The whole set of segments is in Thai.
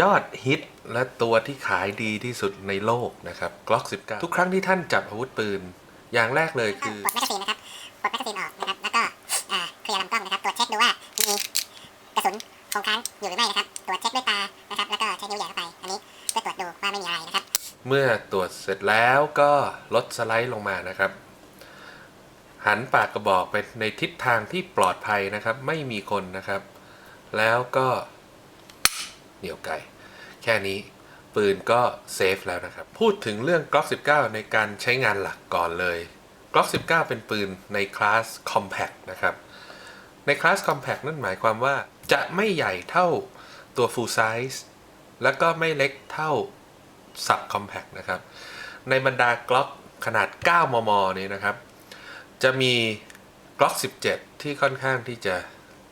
ยอดฮิตและตัวที่ขายดีที่สุดในโลกนะครับ Glock 19 ทุกครั้งที่ท่านจับอาวุธปืน อย่างแรกเลยคือปลดแมกกาซีนนะครับปลดแมกกาซีนออกนะครับ แล้วก็อ่าเคลียร์ลำกล้องนะครับ ตรวจเช็คดูว่ามีกระสุนคงค้างอยู่หรือไม่นะครับ ตรวจเช็คด้วยตานะครับ แล้วก็ใช้นิ้วแหย่เข้าไป อันนี้เพื่อตรวจดูว่าไม่มีอะไรนะครับ เมื่อตรวจเสร็จแล้วก็ลดสไลด์ลงมานะครับหันปากกระบอกไปในทิศทางที่ปลอดภัยนะครับ ไม่มีคนนะครับ แล้วก็ เหนียวไก่แค่นี้ปืนก็เซฟแล้วนะครับ พูดถึงเรื่อง Glock 19 ในการใช้งานหลักก่อนเลย Glock 19 เป็นปืนในคลาส Compact นะครับ ในคลาส Compact นั่นหมายความว่าจะไม่ใหญ่เท่าตัว Full Size แล้วก็ไม่เล็กเท่า Sub Compact นะครับ ในบรรดา Glock ขนาด 9 มม นี้นะครับ จะมี Glock 17 ที่ค่อนข้างที่จะ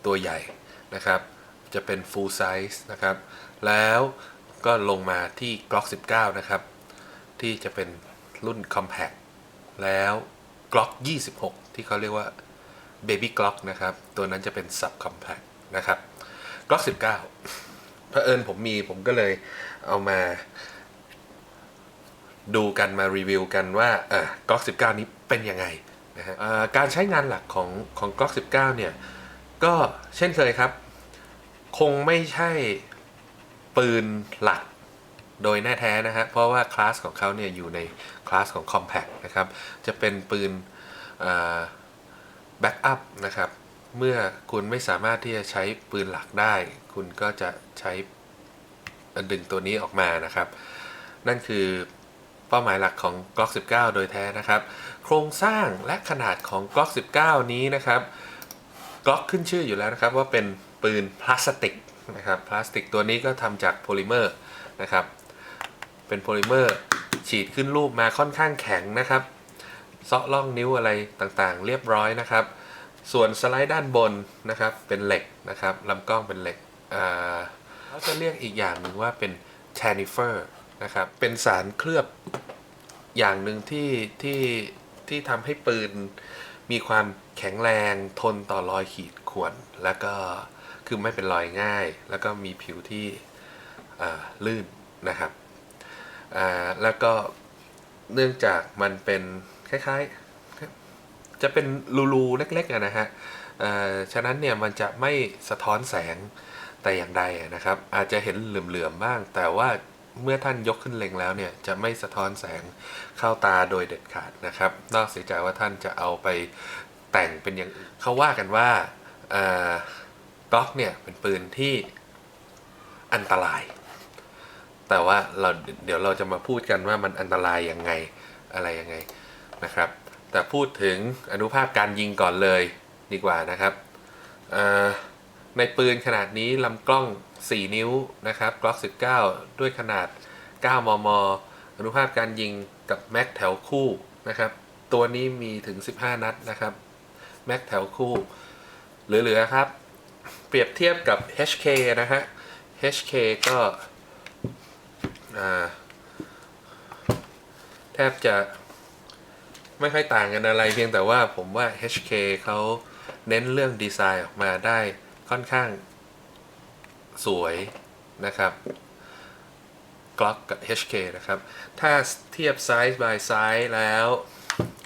ตัวใหญ่นะครับ จะเป็น full size นะครับ แล้วก็ลงมาที่ Glock 19 นะครับ ที่จะเป็นรุ่น compact แล้ว Glock 26 ที่เขาเรียกว่า baby Glock นะครับ ตัวนั้นจะเป็น sub compact นะครับ Glock 19เผอิญผมมีผมก็เลยเอามาดูกันมารีวิวกันว่าเออ Glock 19 นี้เป็นยังไงนะฮะการใช้งานหลักของของ Glock 19 เนี่ย ก็เช่นเคยครับ คงไม่ใช่ปืนหลักโดยแน่แท้นะฮะ เพราะว่าคลาสของเขาเนี่ยอยู่ในคลาสของ Compact นะครับ จะเป็นปืนแบ็กอัพนะครับ เมื่อคุณไม่สามารถที่จะใช้ปืนหลักได้ คุณก็จะใช้ดึงตัวนี้ออกมานะครับ นั่นคือเป้าหมายหลักของ Glock 19 โดยแท้นะครับ โครงสร้างและขนาดของ Glock 19 นี้นะครับกล็อกขึ้นชื่ออยู่แล้วนะครับว่าเป็น ปืนพลาสติกนะครับพลาสติกตัวนี้ก็ทำจากโพลิเมอร์นะครับเป็นโพลิเมอร์ฉีดขึ้นรูปมาค่อนข้างแข็งนะครับเซาะล่องนิ้วอะไรต่างๆ เรียบร้อยนะครับ ส่วนสไลด์ด้านบนนะครับเป็นเหล็กนะครับลำกล้องเป็นเหล็กเขาจะเรียกอีกอย่างหนึ่งว่าเป็น t a n i f e r นะครับเป็นสารเคลือบอย่างหนึ่งที่ที่ที่ทำให้ปืนมีความแข็งแรงทนต่อรอยขีดข่วน แล้วก็ คือไม่เป็นรอยง่าย แล้วก็มีผิวที่ลื่นนะครับแล้วก็เนื่องจากมันเป็นคล้ายๆ จะเป็นรูๆเล็กๆนะฮะฉะนั้นเนี่ยมันจะไม่สะท้อนแสงแต่อย่างใดนะครับ อาจจะเห็นเหลื่อมๆบ้าง แต่ว่าเมื่อท่านยกขึ้นเล็งแล้วเนี่ยจะไม่สะท้อนแสงเข้าตาโดยเด็ดขาดนะครับ นอกเสียจากว่าท่านจะเอาไปแต่งเป็นอย่างเขาว่ากันว่า กล็อกเนี่ยเป็นปืนที่อันตราย แต่ว่าเราเดี๋ยวเราจะมาพูดกันว่ามันอันตรายยังไงอะไรยังไงนะครับ แต่พูดถึงอนุภาคการยิงก่อนเลยดีกว่านะครับ ในปืนขนาดนี้ลำกล้อง 4 นิ้วนะครับกล็อก19 ด้วยขนาด 9 มม อนุภาคการยิงกับแม็กแถวคู่นะครับ ตัวนี้มีถึง 15 นัดนะครับ แม็กแถวคู่เหลือๆครับ เปรียบเทียบกับ HK นะฮะ HK ก็แทบจะไม่ค่อยต่างกันอะไรเพียงแต่ว่าผมว่า HK เขาเน้นเรื่องดีไซน์ออกมาได้ค่อนข้างสวยนะครับ Glock กับ HK นะครับ ถ้าเทียบไซส์ by ไซส์แล้ว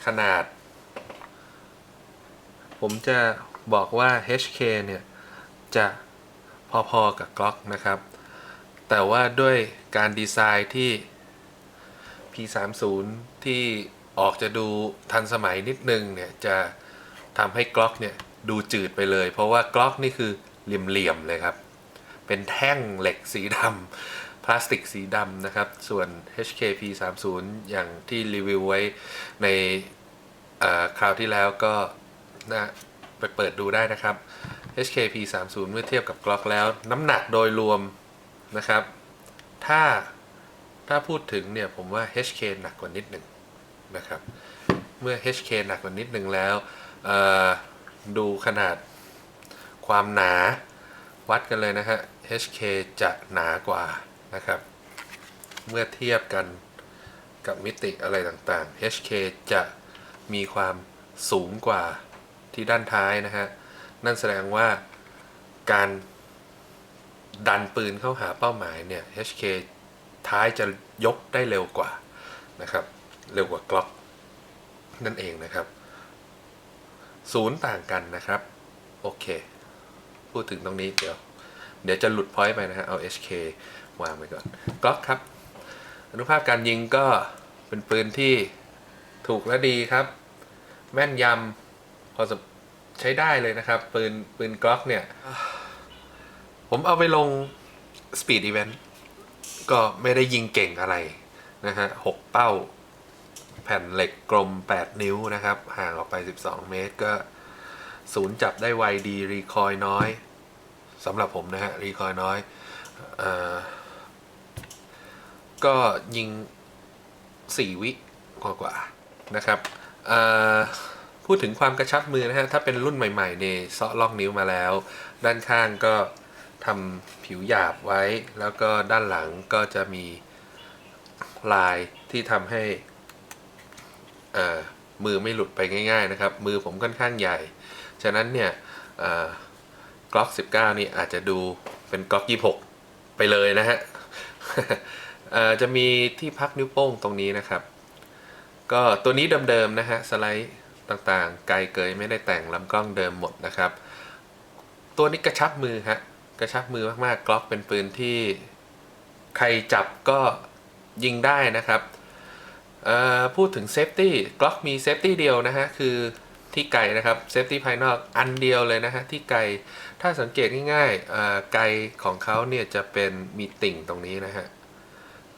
ขนาด ผมจะบอกว่า HK เนี่ย จะพอๆกับ Glock นะครับ แต่ว่าด้วยการดีไซน์ที่ P30 ที่ออกจะดูทันสมัยนิดนึงเนี่ยจะทำให้ Glock เนี่ยดูจืดไปเลย เพราะว่า Glock นี่คือเหลี่ยมๆเลยครับ เป็นแท่งเหล็กสีดำพลาสติกสีดำนะครับ ส่วน HKP 3 0อย่างที่รีวิวไว้ในคราวที่แล้วก็นะไปเปิดดูได้นะครับ HKP 3 0เมื่อเทียบกับ Glock แล้ว น้ำหนักโดยรวมนะครับ ถ้าถ้าพูดถึงเนี่ยผมว่า HK หนักกว่านิดหนึ่งนะครับ เมื่อ HK หนักกว่านิดหนึ่งแล้วดูขนาดความหนาวัดกันเลยนะฮะ HK จะหนากว่านะครับ เมื่อเทียบกันกับมิติอะไรต่างๆ HK จะมีความสูงกว่าที่ด้านท้ายนะฮะ นั่นแสดงว่าการดันปืนเข้าหาเป้าหมายเนี่ย HK ท้ายจะยกได้เร็วกว่านะครับ เร็วกว่ากล็อกนั่นเองนะครับศูนย์ต่างกันนะครับ โอเค พูดถึงตรงนี้เดี๋ยว เดี๋ยวจะหลุดพอยต์ไปนะฮะเอา HK วางไปก่อนกล็อกครับ อนุภาพการยิงก็เป็นปืนที่ถูกและดีครับ แม่นยำพอสม ใช้ได้เลยนะครับ ปืนปืนกล็อกเนี่ย ผมเอาไปลง Speed Event ก็ไม่ได้ยิงเก่งอะไรนะฮะหกเป้า แผ่นเหล็กกลม 8 นิ้วนะครับ ห่างออกไป 12 เมตรก็ศูนย์จับได้ไวดีรีคอยน้อยสำหรับผมนะฮะรีคอยน้อยเออก็ยิง 4 วิกว่ากว่าๆนะครับเอ่อ พูดถึงความกระชับมือนะฮะ ถ้าเป็นรุ่นใหม่ๆเนี่ยเซาะล่องนิ้วมาแล้ว ด้านข้างก็ทำผิวหยาบไว้ แล้วก็ด้านหลังก็จะมีลายที่ทำให้อ่อมือไม่หลุดไปง่ายๆนะครับ มือผมค่อนข้างใหญ่ ฉะนั้นเนี่ยกล็อก 19 นี่อาจจะดูเป็นกล็อก 26 ไปเลยนะฮะจะมีที่พักนิ้วโป้งตรงนี้นะครับ ก็ตัวนี้เดิมๆนะฮะสไลด์ ต่างๆ ไกลเกยไม่ได้แต่งลำกล้องเดิมหมดนะครับ ตัวนี้กระชับมือฮะกระชับมือมากๆกล็อกเป็นปืนที่ใครจับก็ยิงได้นะครับพูดถึงเซฟตี้กล็อกมีเซฟตี้เดียวนะฮะคือที่ไกลนะครับเซฟตี้ภายนอกอันเดียวเลยนะฮะที่ไกลถ้าสังเกตง่ายๆไกลของเขาเนี่ยจะเป็นมีติ่งตรงนี้นะฮะ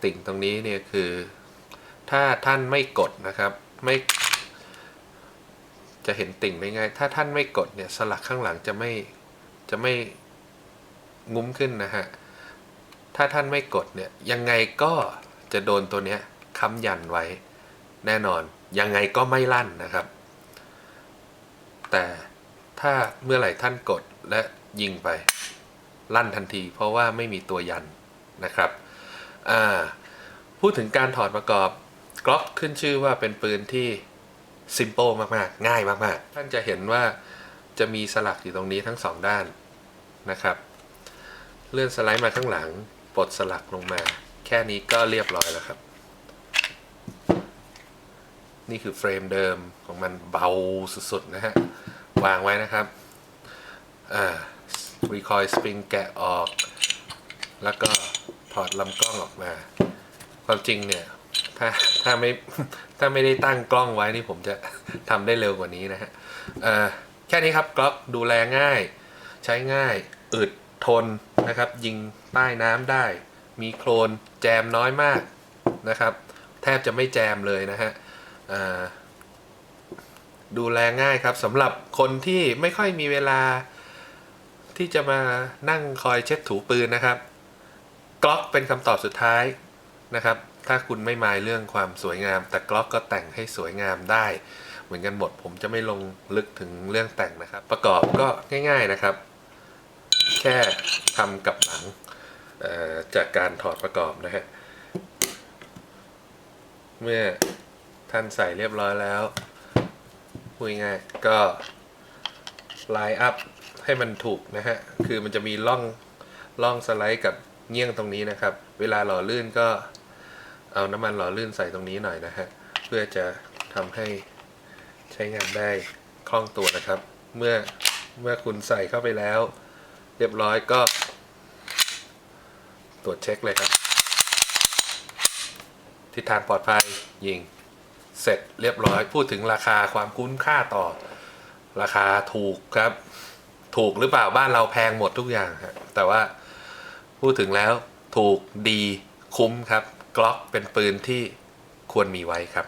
ติ่งตรงนี้เนี่ยคือ ถ้าท่านไม่กดนะครับ ไม่ จะเห็นติ่งได้ง่าย ถ้าท่านไม่กดเนี่ยสลักข้างหลังจะไม่จะไม่งุ้มขึ้นนะฮะ ถ้าท่านไม่กดเนี่ยยังไงก็จะโดนตัวเนี้ยค้ำยันไว้ แน่นอนยังไงก็ไม่ลั่นนะครับ แต่ถ้าเมื่อไหร่ท่านกดและยิงไปลั่นทันที เพราะว่าไม่มีตัวยันนะครับอ่าพูดถึงการถอดประกอบกล็อกขึ้นชื่อว่าเป็นปืนที่ simple มากๆ ง่ายมากๆ ท่านจะเห็นว่าจะมีสลักอยู่ตรงนี้ทั้งสองด้านนะครับ เลื่อนสไลด์มาข้างหลังปลดสลักลงมา แค่นี้ก็เรียบร้อยแล้วครับ นี่คือเฟรมเดิมของมันเบาสุดๆ นะฮะ วางไว้นะครับอ่ารีคอยสปริงแกะออก แล้วก็ถอดลำกล้องออกมา ความจริงเนี่ย ถ้า ถ้าไม่ถ้าไม่ได้ตั้งกล้องไว้นี่ผมจะทำได้เร็วกว่านี้นะฮะแค่นี้ครับกล็อกดูแลง่าย ใช้ง่ายอึดทนนะครับ ยิงใต้น้ำได้ มีโคลนแจมน้อยมากนะครับ แทบจะไม่แจมเลยนะฮะดูแลง่ายครับสำหรับคนที่ไม่ค่อยมีเวลาที่จะมานั่งคอยเช็ดถูปืนนะครับกล็อกเป็นคำตอบสุดท้ายนะครับ ถ้าคุณไม่มายเรื่องความสวยงาม แต่กล็อกก็แต่งให้สวยงามได้ เหมือนกันหมดผมจะไม่ลงลึกถึงเรื่องแต่งนะครับ ประกอบก็ง่าย ๆนะครับ แค่ทำกับหลังจากการถอดประกอบนะฮะเมื่อท่านใส่เรียบร้อยแล้วพูดง่ายก็ไลน์อัพให้มันถูกนะฮะ คือมันจะมีร่องร่องสไลด์กับเงี้ยงตรงนี้นะครับ เวลาหล่อลื่นก็ เอาน้ำมันหล่อลื่นใส่ตรงนี้หน่อยนะฮะ เพื่อจะทำให้ใช้งานได้คล่องตัวนะครับ เมื่อเมื่อคุณใส่เข้าไปแล้ว เรียบร้อยก็ ตรวจเช็คเลยครับ ทิศทางปลอดภัยยิง เสร็จเรียบร้อยพูดถึงราคาความคุ้มค่าต่อ ราคาถูกครับ ถูกหรือเปล่าบ้านเราแพงหมดทุกอย่างฮะแต่ว่าพูดถึงแล้วถูกดีคุ้มครับ กล็อกเป็นปืนที่ควรมีไว้ครับ